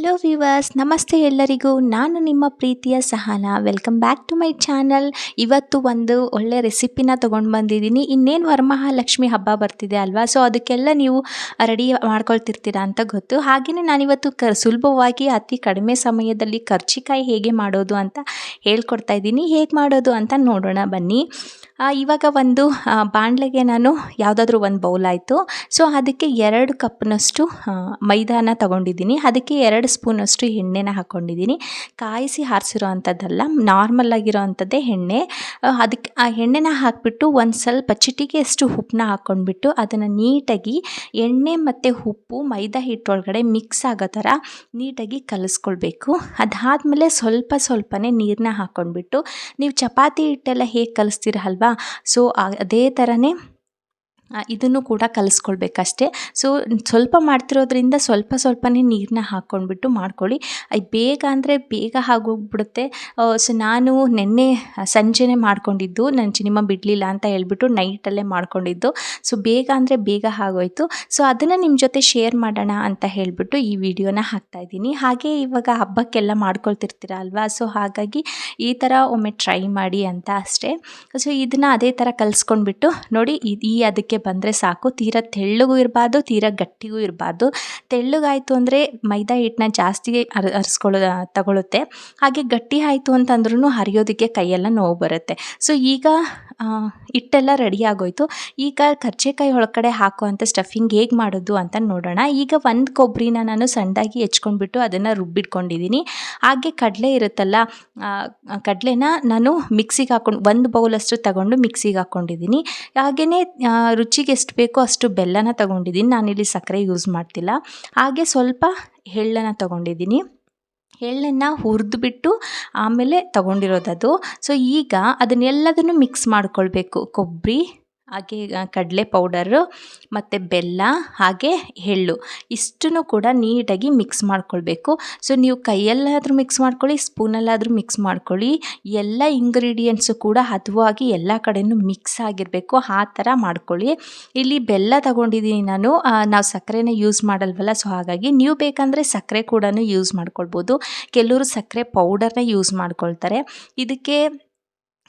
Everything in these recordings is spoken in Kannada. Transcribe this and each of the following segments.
ಹಲೋ ವಿವರ್ಸ್ ನಮಸ್ತೆ ಎಲ್ಲರಿಗೂ. ನಾನು ನಿಮ್ಮ ಪ್ರೀತಿಯ Sahana. Welcome back to my channel ಇವತ್ತು ಒಂದು ಒಳ್ಳೆ ರೆಸಿಪಿನ ತೊಗೊಂಡು ಬಂದಿದ್ದೀನಿ. ಇನ್ನೇನು ವರಮಹಾಲಕ್ಷ್ಮಿ ಹಬ್ಬ ಬರ್ತಿದೆ ಅಲ್ವಾ? ಸೊ ಅದಕ್ಕೆಲ್ಲ ನೀವು ರೆಡಿ ಮಾಡ್ಕೊಳ್ತಿರ್ತೀರಾ ಅಂತ ಗೊತ್ತು. ಹಾಗೆಯೇ ನಾನಿವತ್ತು ಕ ಸುಲಭವಾಗಿ ಅತಿ ಕಡಿಮೆ ಸಮಯದಲ್ಲಿ ಕರ್ಚಿಕಾಯಿ ಹೇಗೆ ಮಾಡೋದು ಅಂತ ಹೇಳ್ಕೊಡ್ತಾ ಇದ್ದೀನಿ. ಹೇಗೆ ಮಾಡೋದು ಅಂತ ನೋಡೋಣ ಬನ್ನಿ. ಇವಾಗ ಒಂದು ಬಾಣಲೆಗೆ ನಾನು ಯಾವುದಾದ್ರೂ ಒಂದು ಬೌಲ್ ಆಯಿತು. ಸೊ ಅದಕ್ಕೆ ಎರಡು ಕಪ್ನಷ್ಟು ಮೈದಾನ ತಗೊಂಡಿದ್ದೀನಿ. ಅದಕ್ಕೆ ಎರಡು ಸ್ಪೂನಷ್ಟು ಎಣ್ಣೆನ ಹಾಕ್ಕೊಂಡಿದ್ದೀನಿ ಕಾಯಿಸಿ ಹಾರಿಸಿರೋ ಅಂಥದ್ದಲ್ಲ, ನಾರ್ಮಲ್ ಆಗಿರೋ ಅಂಥದ್ದೇ ಎಣ್ಣೆ. ಅದಕ್ಕೆ ಆ ಎಣ್ಣೆನ ಹಾಕಿಬಿಟ್ಟು ಒಂದು ಸ್ವಲ್ಪ ಚಿಟಿಕೆಯಷ್ಟು ಉಪ್ಪನ್ನ ಹಾಕ್ಕೊಂಡ್ಬಿಟ್ಟು ಅದನ್ನು ನೀಟಾಗಿ ಎಣ್ಣೆ ಮತ್ತು ಉಪ್ಪು, ಮೈದಾ ಹಿಟ್ಟೊಳಗಡೆ ಮಿಕ್ಸ್ ಆಗೋ ಥರ ನೀಟಾಗಿ ಕಲಿಸ್ಕೊಳ್ಬೇಕು. ಅದಾದಮೇಲೆ ಸ್ವಲ್ಪ ಸ್ವಲ್ಪನೇ ನೀರನ್ನ ಹಾಕ್ಕೊಂಡ್ಬಿಟ್ಟು ನೀವು ಚಪಾತಿ ಹಿಟ್ಟೆಲ್ಲ ಹೇಗೆ ಕಲಿಸ್ತೀರ ಅಲ್ವಾ ಸೊ ಅದೇ ಥರನೇ ಇದನ್ನು ಕೂಡ ಕಲಿಸ್ಕೊಳ್ಬೇಕಷ್ಟೇ. ಸೊ ಸ್ವಲ್ಪ ಮಾಡ್ತಿರೋದ್ರಿಂದ ಸ್ವಲ್ಪ ಸ್ವಲ್ಪನೇ ನೀರನ್ನ ಹಾಕ್ಕೊಂಡ್ಬಿಟ್ಟು ಮಾಡ್ಕೊಳ್ಳಿ. ಅದು ಬೇಗ ಅಂದರೆ ಬೇಗ ಆಗೋಗ್ಬಿಡುತ್ತೆ. ಸೊ, ನಾನು ನಿನ್ನೆ ಸಂಜೆನೇ ಮಾಡ್ಕೊಂಡಿದ್ದು. ನನ್ನ ಸಿನಿಮಾ ಬಿಡಲಿಲ್ಲ ಅಂತ ಹೇಳ್ಬಿಟ್ಟು ನೈಟಲ್ಲೇ ಮಾಡ್ಕೊಂಡಿದ್ದು. ಸೊ, ಬೇಗ ಅಂದರೆ ಬೇಗ ಆಗೋಯ್ತು. ಸೊ, ಅದನ್ನು ನಿಮ್ಮ ಜೊತೆ ಶೇರ್ ಮಾಡೋಣ ಅಂತ ಹೇಳಿಬಿಟ್ಟು ಈ ವಿಡಿಯೋನ ಹಾಕ್ತಾಯಿದ್ದೀನಿ ಹಾಗೆ ಇವಾಗ ಹಬ್ಬಕ್ಕೆಲ್ಲ ಮಾಡ್ಕೊಳ್ತಿರ್ತೀರ ಅಲ್ವಾ? ಸೊ, ಹಾಗಾಗಿ ಈ ಥರ ಒಮ್ಮೆ ಟ್ರೈ ಮಾಡಿ ಅಂತ ಅಷ್ಟೇ. ಸೊ, ಇದನ್ನು ಅದೇ ಥರ ಕಲಿಸ್ಕೊಂಡ್ಬಿಟ್ಟು ನೋಡಿ ಈ ಅದಕ್ಕೆ ಬಂದರೆ ಸಾಕು. ತೀರಾ ತೆಳ್ಳಗೂ ಇರಬಾರ್ದು, ತೀರಾ ಗಟ್ಟಿಗೂ ಇರಬಾರ್ದು. ತೆಳ್ಳಗಾಯಿತು ಅಂದರೆ ಮೈದಾ ಹಿಟ್ಟನ್ನ ಜಾಸ್ತಿ ಅರ್, ಅರಿಸ್ಕೊಳ್ಳೋ ತಗೊಳುತ್ತೆ. ಹಾಗೆ ಗಟ್ಟಿ ಆಯಿತು ಅಂತಂದ್ರೂ ಹರಿಯೋದಕ್ಕೆ ಕೈಯೆಲ್ಲ ನೋವು ಬರುತ್ತೆ. ಸೊ ಈಗ ಹಿಟ್ಟೆಲ್ಲ ರೆಡಿ ಆಗೋಯ್ತು. ಈಗ ಕರ್ಜೆಕಾಯಿ ಒಳಗಡೆ ಹಾಕುವಂಥ ಸ್ಟಫಿಂಗ್ ಹೇಗೆ ಮಾಡೋದು ಅಂತ ನೋಡೋಣ. ಈಗ ಒಂದು ಕೊಬ್ಬರಿನ ನಾನು ಸಣ್ಣದಾಗಿ ಹೆಚ್ಕೊಂಡ್ಬಿಟ್ಟು ಅದನ್ನು ರುಬ್ಬಿಟ್ಕೊಂಡಿದ್ದೀನಿ ಹಾಗೆ ಕಡಲೆ ಇರುತ್ತಲ್ಲ ಕಡಲೆನ ನಾನು ಮಿಕ್ಸಿಗೆ ಹಾಕೊಂಡು, ಒಂದು ಬೌಲಷ್ಟು ತಗೊಂಡು ಮಿಕ್ಸಿಗೆ ಹಾಕ್ಕೊಂಡಿದ್ದೀನಿ ಹಾಗೆಯೇ ರುಚಿಗೆ ಎಷ್ಟು ಬೇಕೋ ಅಷ್ಟು ಬೆಲ್ಲನ ತಗೊಂಡಿದ್ದೀನಿ. ನಾನಿಲ್ಲಿ ಸಕ್ಕರೆ ಯೂಸ್ ಮಾಡ್ತಿಲ್ಲ. ಹಾಗೆ ಸ್ವಲ್ಪ ಎಳ್ಳನ್ನು ತಗೊಂಡಿದ್ದೀನಿ. ಎಳ್ಳನ್ನು ಹುರಿದ್ಬಿಟ್ಟು ಆಮೇಲೆ ತಗೊಂಡಿರೋದದು. ಸೊ ಈಗ ಅದನ್ನೆಲ್ಲದನ್ನು ಮಿಕ್ಸ್ ಮಾಡ್ಕೊಳ್ಬೇಕು. ಕೊಬ್ಬರಿ ಹಾಗೆ ಕಡಲೆ ಪೌಡರು ಮತ್ತು ಬೆಲ್ಲ, ಹಾಗೆ ಎಳ್ಳು. ಇಷ್ಟನ್ನು ಕೂಡ ನೀಟಾಗಿ ಮಿಕ್ಸ್ ಮಾಡ್ಕೊಳ್ಬೇಕು. ಸೊ ನೀವು ಕೈಯಲ್ಲಾದರೂ ಮಿಕ್ಸ್ ಮಾಡ್ಕೊಳ್ಳಿ, ಸ್ಪೂನಲ್ಲಾದರೂ ಮಿಕ್ಸ್ ಮಾಡ್ಕೊಳ್ಳಿ. ಎಲ್ಲ ಇಂಗ್ರೀಡಿಯೆಂಟ್ಸು ಕೂಡ ಹದವಾಗಿ ಎಲ್ಲ ಕಡೆಯೂ ಮಿಕ್ಸ್ ಆಗಿರಬೇಕು. ಆ ಥರ ಮಾಡ್ಕೊಳ್ಳಿ. ಇಲ್ಲಿ ಬೆಲ್ಲ ತಗೊಂಡಿದ್ದೀನಿ ನಾನು. ನಾವು ಸಕ್ಕರೆನ ಯೂಸ್ ಮಾಡಲ್ವಲ್ಲ ಸೊ ಹಾಗಾಗಿ ನೀವು ಬೇಕಂದರೆ ಸಕ್ಕರೆ ಕೂಡ ಯೂಸ್ ಮಾಡ್ಕೊಳ್ಬೋದು. ಕೆಲವರು ಸಕ್ಕರೆ ಪೌಡರ್ನ ಯೂಸ್ ಮಾಡ್ಕೊಳ್ತಾರೆ. ಇದಕ್ಕೆ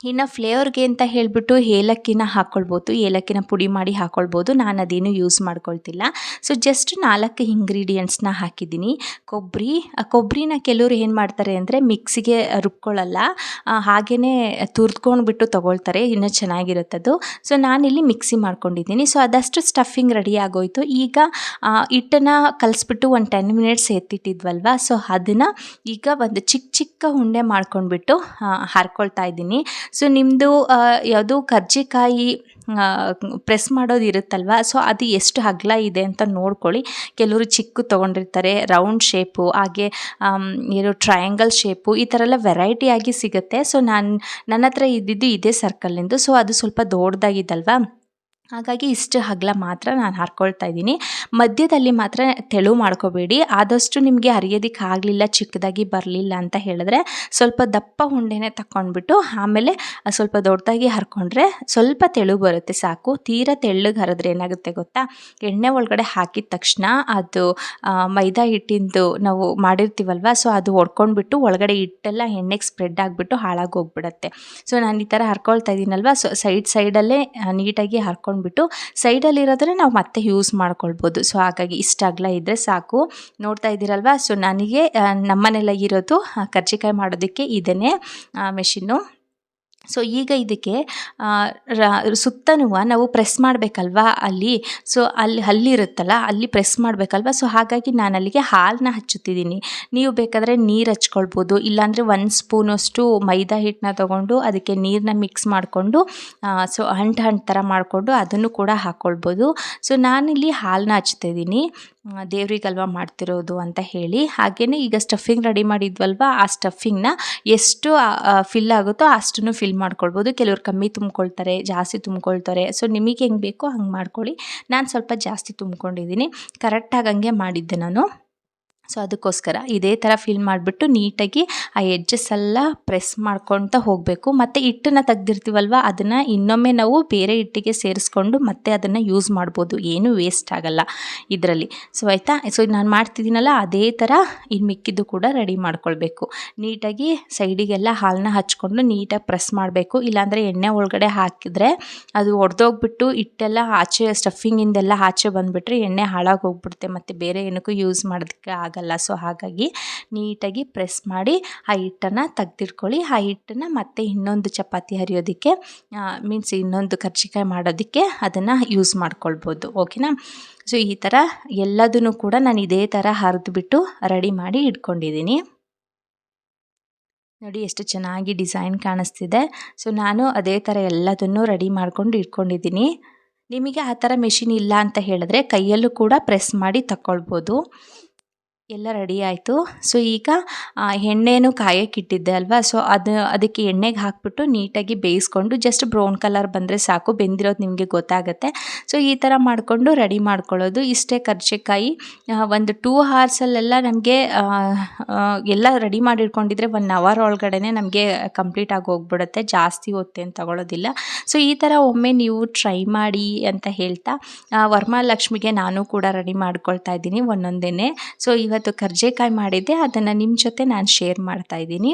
ಇನ್ನು ಫ್ಲೇವರ್ಗೆ ಅಂತ ಹೇಳಿಬಿಟ್ಟು ಏಲಕ್ಕಿನ ಹಾಕ್ಕೊಳ್ಬೋದು ಏಲಕ್ಕಿನ ಪುಡಿ ಮಾಡಿ ಹಾಕ್ಕೊಳ್ಬೋದು ನಾನು ಅದೇನು ಯೂಸ್ ಮಾಡ್ಕೊಳ್ತಿಲ್ಲ. ಸೊ ಜಸ್ಟ್ ನಾಲ್ಕು ಇಂಗ್ರೀಡಿಯೆಂಟ್ಸ್ನ ಹಾಕಿದ್ದೀನಿ. ಕೊಬ್ಬರಿ ಕೊಬ್ಬರಿನ ಕೆಲವರು ಏನು ಮಾಡ್ತಾರೆ ಅಂದರೆ ಮಿಕ್ಸಿಗೆ ರುಬ್ಕೊಳ್ಳಲ್ಲ. ಹಾಗೆಯೇ ತುರ್ದ್ಕೊಂಡ್ಬಿಟ್ಟು ತೊಗೊಳ್ತಾರೆ. ಇನ್ನು ಚೆನ್ನಾಗಿರುತ್ತದು ಸೊ ನಾನಿಲ್ಲಿ ಮಿಕ್ಸಿ ಮಾಡ್ಕೊಂಡಿದ್ದೀನಿ. ಸೊ ಅದಷ್ಟು ಸ್ಟಫಿಂಗ್ ರೆಡಿ ಆಗೋಯಿತು. ಈಗ ಹಿಟ್ಟನ್ನ ಕಲಿಸ್ಬಿಟ್ಟು ಒಂದು ಟೆನ್ ಮಿನಿಟ್ಸ್ ಎತ್ತಿಟ್ಟಿದ್ವಲ್ವ? ಸೊ ಅದನ್ನು ಈಗ ಒಂದು ಚಿಕ್ಕ ಚಿಕ್ಕ ಉಂಡೆ ಮಾಡ್ಕೊಂಡ್ಬಿಟ್ಟು ಹರ್ಕೊಳ್ತಾ ಇದ್ದೀನಿ. ಸೊ ನಿಮ್ಮದು ಯಾವುದು ಕರ್ಜಿಕಾಯಿ ಪ್ರೆಸ್ ಮಾಡೋದು ಇರುತ್ತಲ್ವ? ಸೊ ಅದು ಎಷ್ಟು ಅಗಲ ಇದೆ ಅಂತ ನೋಡ್ಕೊಳ್ಳಿ. ಕೆಲವರು ಚಿಕ್ಕ ತೊಗೊಂಡಿರ್ತಾರೆ, ರೌಂಡ್ ಶೇಪು, ಹಾಗೆ ಏನು ಟ್ರಯಾಂಗಲ್ ಶೇಪು, ಈ ಥರ ಎಲ್ಲ ವೆರೈಟಿಯಾಗಿ ಸಿಗುತ್ತೆ. ಸೊ ನಾನು ನನ್ನ ಹತ್ರ ಇದ್ದಿದ್ದು ಇದೇ ಸರ್ಕಲಿಂದು ಸೊ ಅದು ಸ್ವಲ್ಪ ದೊಡ್ಡದಾಗಿದ್ದಲ್ವಾ? ಹಾಗಾಗಿ ಇಷ್ಟು ಅಗಲ ಮಾತ್ರ ನಾನು ಹಾರ್ಕೊಳ್ತಾ ಇದ್ದೀನಿ. ಮಧ್ಯದಲ್ಲಿ ಮಾತ್ರ ತೆಳು ಮಾಡ್ಕೋಬೇಡಿ. ಆದಷ್ಟು ನಿಮಗೆ ಅರಿಯೋದಿಕ್ಕೆ ಆಗಲಿಲ್ಲ, ಚಿಕ್ಕದಾಗಿ ಬರಲಿಲ್ಲ ಅಂತ ಹೇಳಿದ್ರೆ ಸ್ವಲ್ಪ ದಪ್ಪ ಉಂಡೆನೇ ತಕ್ಕೊಂಡ್ಬಿಟ್ಟು ಆಮೇಲೆ ಸ್ವಲ್ಪ ದೊಡ್ಡದಾಗಿ ಹರ್ಕೊಂಡ್ರೆ ಸ್ವಲ್ಪ ತೆಳು ಬರುತ್ತೆ ಸಾಕು. ತೀರಾ ತೆಳ್ಳಗೆ ಹರಿದ್ರೆ ಏನಾಗುತ್ತೆ ಗೊತ್ತಾ? ಎಣ್ಣೆ ಒಳಗಡೆ ಹಾಕಿದ ತಕ್ಷಣ ಅದು ಮೈದಾ ಹಿಟ್ಟಿಂದು ನಾವು ಮಾಡಿರ್ತೀವಲ್ವ? ಸೊ ಅದು ಒಡ್ಕೊಂಡ್ಬಿಟ್ಟು ಒಳಗಡೆ ಹಿಟ್ಟೆಲ್ಲ ಎಣ್ಣೆಗೆ ಸ್ಪ್ರೆಡ್ ಆಗಿಬಿಟ್ಟು ಹಾಳಾಗಿ ಹೋಗ್ಬಿಡುತ್ತೆ. ಸೊ ನಾನು ಈ ಥರ ಹರ್ಕೊಳ್ತಾ ಇದ್ದೀನಲ್ವ ಸೊ ಸೈಡ್ ಸೈಡಲ್ಲೇ ನೀಟಾಗಿ ಹರ್ಕೊಂಡ್ಬಿಟ್ಟು ಸೈಡಲ್ಲಿರೋದ್ರೆ ನಾವು ಮತ್ತೆ ಯೂಸ್ ಮಾಡ್ಕೊಳ್ಬೋದು. ಸೊ ಹಾಗಾಗಿ ಇಷ್ಟ ಅಗಲ ಇದ್ದರೆ ಸಾಕು. ನೋಡ್ತಾ ಇದ್ದೀರಲ್ವ? ಸೊ ನನಗೆ ನಮ್ಮನೆಲ್ಲ ಇರೋದು ಕರ್ಜಿಕಾಯಿ ಮಾಡೋದಕ್ಕೆ ಇದನ್ನೇ ಮೆಷಿನ್ನು ಸೊ ಈಗ ಇದಕ್ಕೆ ರ- ಸುತ್ತನೂ ನಾವು ಪ್ರೆಸ್ ಮಾಡಬೇಕಲ್ವಾ ಅಲ್ಲಿ? ಸೊ ಅಲ್ಲಿ ಹಲ್ಲಿರುತ್ತಲ್ಲ ಅಲ್ಲಿ ಪ್ರೆಸ್ ಮಾಡಬೇಕಲ್ವಾ? ಸೊ ಹಾಗಾಗಿ ನಾನು ಅಲ್ಲಿಗೆ ಹಾಲನ್ನ ಹಚ್ಚುತ್ತಿದ್ದೀನಿ. ನೀವು ಬೇಕಾದರೆ ನೀರು ಹಚ್ಕೊಳ್ಬೋದು. ಇಲ್ಲಾಂದರೆ ಒಂದು ಸ್ಪೂನಷ್ಟು ಮೈದಾ ಹಿಟ್ಟನ್ನ ತೊಗೊಂಡು ಅದಕ್ಕೆ ನೀರನ್ನ ಮಿಕ್ಸ್ ಮಾಡಿಕೊಂಡು ಸೊ ಹಂಟು ಹಂಟು ಥರ ಮಾಡಿಕೊಂಡು ಅದನ್ನು ಕೂಡ ಹಾಕ್ಕೊಳ್ಬೋದು ಸೊ ನಾನಿಲ್ಲಿ ಹಾಲನ್ನ ಹಚ್ತಿದ್ದೀನಿ. ದೇವ್ರಿಗಲ್ವ ಮಾಡ್ತಿರೋದು ಅಂತ ಹೇಳಿ. ಹಾಗೇ ಈಗ ಸ್ಟಫಿಂಗ್ ರೆಡಿ ಮಾಡಿದ್ವಲ್ವ, ಆ ಸ್ಟಫಿಂಗ್ನ ಎಷ್ಟು ಫಿಲ್ ಆಗುತ್ತೋ ಅಷ್ಟನ್ನು ಫಿಲ್ ಮಾಡ್ಕೊಳ್ಬೋದು. ಕೆಲವ್ರು ಕಮ್ಮಿ ತುಂಬ್ಕೊಳ್ತಾರೆ, ಜಾಸ್ತಿ ತುಂಬ್ಕೊಳ್ತಾರೆ. ಸೊ ನಿಮಗೆ ಹೆಂಗೆ ಬೇಕೋ ಹಂಗೆ ಮಾಡ್ಕೊಳ್ಳಿ. ನಾನು ಸ್ವಲ್ಪ ಜಾಸ್ತಿ ತುಂಬ್ಕೊಂಡಿದ್ದೀನಿ. ಕರೆಕ್ಟಾಗಿ ಹಂಗೆ ಮಾಡಿದ್ದೆ ನಾನು. ಸೊ ಅದಕ್ಕೋಸ್ಕರ ಇದೇ ಥರ ಫಿಲ್ ಮಾಡಿಬಿಟ್ಟು ನೀಟಾಗಿ ಆ ಎಡ್ಜಸ್ ಎಲ್ಲ ಪ್ರೆಸ್ ಮಾಡ್ಕೊತ ಹೋಗಬೇಕು. ಮತ್ತು ಹಿಟ್ಟನ್ನು ತೆಗ್ದಿರ್ತೀವಲ್ವ, ಅದನ್ನು ಇನ್ನೊಮ್ಮೆ ನಾವು ಬೇರೆ ಹಿಟ್ಟಿಗೆ ಸೇರಿಸ್ಕೊಂಡು ಮತ್ತೆ ಅದನ್ನು ಯೂಸ್ ಮಾಡ್ಬೋದು. ಏನೂ ವೇಸ್ಟ್ ಆಗಲ್ಲ ಇದರಲ್ಲಿ. ಸೊ ಆಯಿತಾ? ಸೊ ನಾನು ಮಾಡ್ತಿದ್ದೀನಲ್ಲ, ಅದೇ ಥರ ಇನ್ನು ಮಿಕ್ಕಿದ್ದು ಕೂಡ ರೆಡಿ ಮಾಡ್ಕೊಳ್ಬೇಕು. ನೀಟಾಗಿ ಸೈಡಿಗೆಲ್ಲ ಹಾಲನ್ನ ಹಚ್ಕೊಂಡು ನೀಟಾಗಿ ಪ್ರೆಸ್ ಮಾಡಬೇಕು. ಇಲ್ಲಾಂದರೆ ಎಣ್ಣೆ ಒಳಗಡೆ ಹಾಕಿದರೆ ಅದು ಒಡೆದೋಗ್ಬಿಟ್ಟು ಹಿಟ್ಟೆಲ್ಲ ಆಚೆ ಸ್ಟಫಿಂಗಿಂದೆಲ್ಲ ಆಚೆ ಬಂದುಬಿಟ್ರೆ ಎಣ್ಣೆ ಹಾಳಾಗಿ ಹೋಗ್ಬಿಡುತ್ತೆ. ಮತ್ತು ಬೇರೆ ಏನಕ್ಕೂ ಯೂಸ್ ಮಾಡೋದಕ್ಕೆ ಆಗಲ್ಲ. ಸೊ ಹಾಗಾಗಿ ನೀಟಾಗಿ ಪ್ರೆಸ್ ಮಾಡಿ ಆ ಹಿಟ್ಟನ್ನು ತೆಗ್ದಿಟ್ಕೊಳ್ಳಿ. ಆ ಹಿಟ್ಟನ್ನು ಮತ್ತೆ ಇನ್ನೊಂದು ಚಪಾತಿ ಹರಿಯೋದಕ್ಕೆ ಮೀನ್ಸ್ ಇನ್ನೊಂದು ಕರ್ಜಿಕಾಯಿ ಮಾಡೋದಕ್ಕೆ ಅದನ್ನು ಯೂಸ್ ಮಾಡ್ಕೊಳ್ಬೋದು. ಓಕೆನಾ ಸೊ ಈ ಥರ ಎಲ್ಲದನ್ನು ಕೂಡ ನಾನು ಇದೇ ಥರ ಹರಿದ್ಬಿಟ್ಟು ರೆಡಿ ಮಾಡಿ ಇಟ್ಕೊಂಡಿದ್ದೀನಿ. ನೋಡಿ ಎಷ್ಟು ಚೆನ್ನಾಗಿ ಡಿಸೈನ್ ಕಾಣಿಸ್ತಿದೆ. ಸೊ ನಾನು ಅದೇ ಥರ ಎಲ್ಲದನ್ನು ರೆಡಿ ಮಾಡ್ಕೊಂಡು ಇಟ್ಕೊಂಡಿದ್ದೀನಿ. ನಿಮಗೆ ಆ ಥರ ಮೆಷಿನ್ ಇಲ್ಲ ಅಂತ ಹೇಳಿದ್ರೆ ಕೈಯಲ್ಲೂ ಕೂಡ ಪ್ರೆಸ್ ಮಾಡಿ ತಗೊಳ್ಬೋದು ಎಲ್ಲ ರೆಡಿ ಆಯಿತು. ಸೊ ಈಗ ಎಣ್ಣೆಯೂ ಕಾಯಕ್ಕೆ ಇಟ್ಟಿದ್ದೆ ಅಲ್ವಾ? ಸೊ ಅದು, ಅದಕ್ಕೆ ಎಣ್ಣೆಗೆ ಹಾಕ್ಬಿಟ್ಟು ನೀಟಾಗಿ ಬೇಯಿಸ್ಕೊಂಡು ಜಸ್ಟ್ ಬ್ರೌನ್ ಕಲರ್ ಬಂದರೆ ಸಾಕು. ಬೆಂದಿರೋದು ನಿಮಗೆ ಗೊತ್ತಾಗುತ್ತೆ. ಸೊ ಈ ಥರ ಮಾಡಿಕೊಂಡು ರೆಡಿ ಮಾಡ್ಕೊಳ್ಳೋದು. ಇಷ್ಟೇ ಕರ್ಜೆಕಾಯಿ. ಒಂದು ಟೂ ಅವರ್ಸಲ್ಲೆಲ್ಲ ನಮಗೆ ಎಲ್ಲ ರೆಡಿ ಮಾಡಿಟ್ಕೊಂಡಿದ್ರೆ ಒನ್ ಅವರ್ ಒಳಗಡೆ ನಮಗೆ ಕಂಪ್ಲೀಟ್ ಆಗಿ ಹೋಗ್ಬಿಡುತ್ತೆ. ಜಾಸ್ತಿ ಹೊತ್ತೇನು ತಗೊಳ್ಳೋದಿಲ್ಲ ಸೊ ಈ ಥರ ಒಮ್ಮೆ ನೀವು ಟ್ರೈ ಮಾಡಿ ಅಂತ ಹೇಳ್ತಾ ವರ್ಮಾಲಕ್ಷ್ಮಿಗೆ ನಾನು ಕೂಡ ರೆಡಿ ಮಾಡ್ಕೊಳ್ತಾ ಇದ್ದೀನಿ ಒಂದೊಂದೇ ಸೊ ಇವತ್ತು ಕರ್ಜೆಕಾಯಿ ಮಾಡಿದ್ದೆ, ಅದನ್ನು ನಿಮ್ಮ ಜೊತೆ ನಾನು ಶೇರ್ ಮಾಡ್ತಾ ಇದ್ದೀನಿ.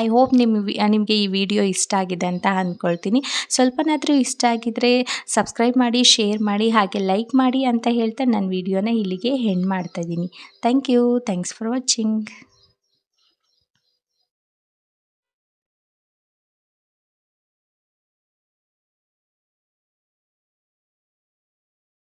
ಐ ಹೋಪ್ ನಿಮ್ಮ ನಿಮಗೆ ಈ ವಿಡಿಯೋ ಇಷ್ಟ ಆಗಿದೆ ಅಂತ ಅಂದ್ಕೊಳ್ತೀನಿ ಸ್ವಲ್ಪನಾದರೂ ಇಷ್ಟ ಆಗಿದ್ದರೆ ಸಬ್ಸ್ಕ್ರೈಬ್ ಮಾಡಿ ಶೇರ್ ಮಾಡಿ, ಹಾಗೆ ಲೈಕ್ ಮಾಡಿ ಅಂತ ಹೇಳ್ತಾ ನನ್ನ ವಿಡಿಯೋನ ಇಲ್ಲಿಗೆ ಹೆಂಡ್ ಮಾಡ್ತಾಯಿದ್ದೀನಿ thank you thanks for watching